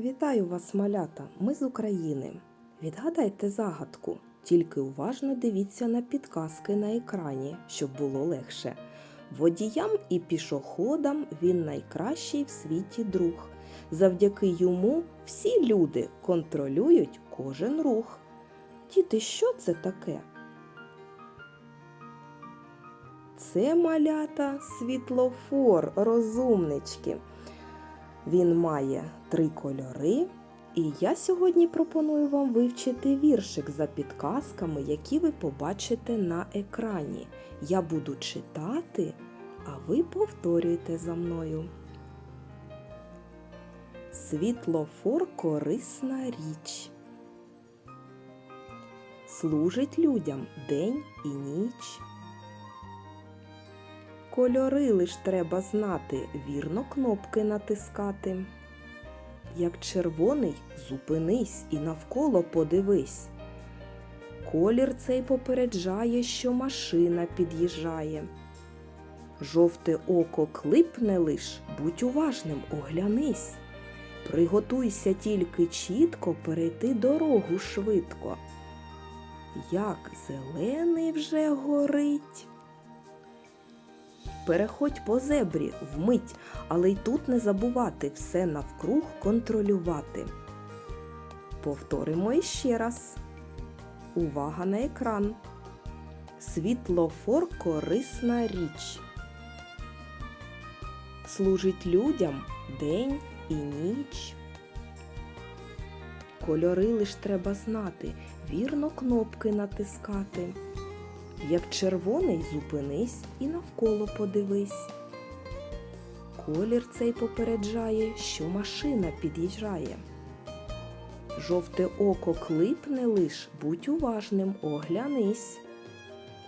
Вітаю вас, малята! Ми з України. Відгадайте загадку, тільки уважно дивіться на підказки на екрані, щоб було легше. Водіям і пішоходам він найкращий в світі друг. Завдяки йому всі люди контролюють кожен рух. Діти, що це таке? Це малята світлофор, розумнички. Він має три кольори, і я сьогодні пропоную вам вивчити віршик за підказками, які ви побачите на екрані. Я буду читати, а ви повторюйте за мною. Світлофор корисна річ. Служить людям день і ніч. Кольори лиш треба знати, вірно кнопки натискати. Як червоний, зупинись і навколо подивись. Колір цей попереджає, що машина під'їжджає. Жовте око клипне лиш, будь уважним, оглянись. Приготуйся тільки чітко перейти дорогу швидко. Як зелений вже горить. Переходь по зебрі вмить, але й тут не забувати все навкруг контролювати. Повторимо іще раз. Увага на екран. Світлофор корисна річ. Служить людям день і ніч. Кольори лиш треба знати, вірно кнопки натискати. Як червоний, зупинись і навколо подивись. Колір цей попереджає, що машина під'їжджає. Жовте око клипне лиш, будь уважним, оглянись.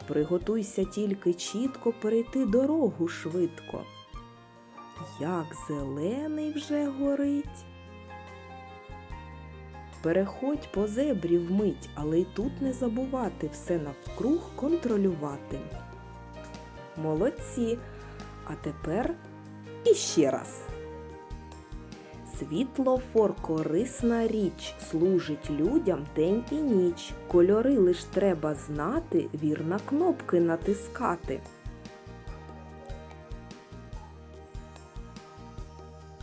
Приготуйся тільки чітко перейти дорогу швидко. Як зелений вже горить. Переходь по зебрі вмить, але й тут не забувати все навкруг контролювати. Молодці! А тепер іще раз. Світлофор корисна річ, служить людям день і ніч. Кольори лиш треба знати, вірно кнопки натискати.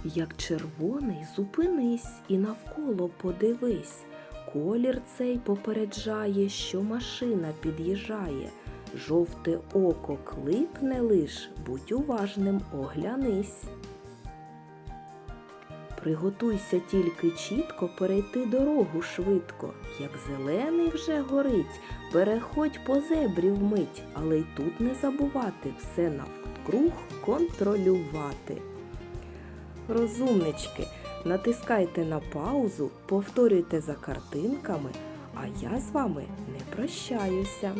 Як червоний, зупинись і навколо подивись. Колір цей попереджає, що машина під'їжджає. Жовте око клипне лиш, будь уважним, оглянись. Приготуйся тільки чітко перейти дорогу швидко. Як зелений вже горить, переходь по зебрі вмить, але й тут не забувати все навкруг контролювати. Розумнички, натискайте на паузу, повторюйте за картинками, а я з вами не прощаюся.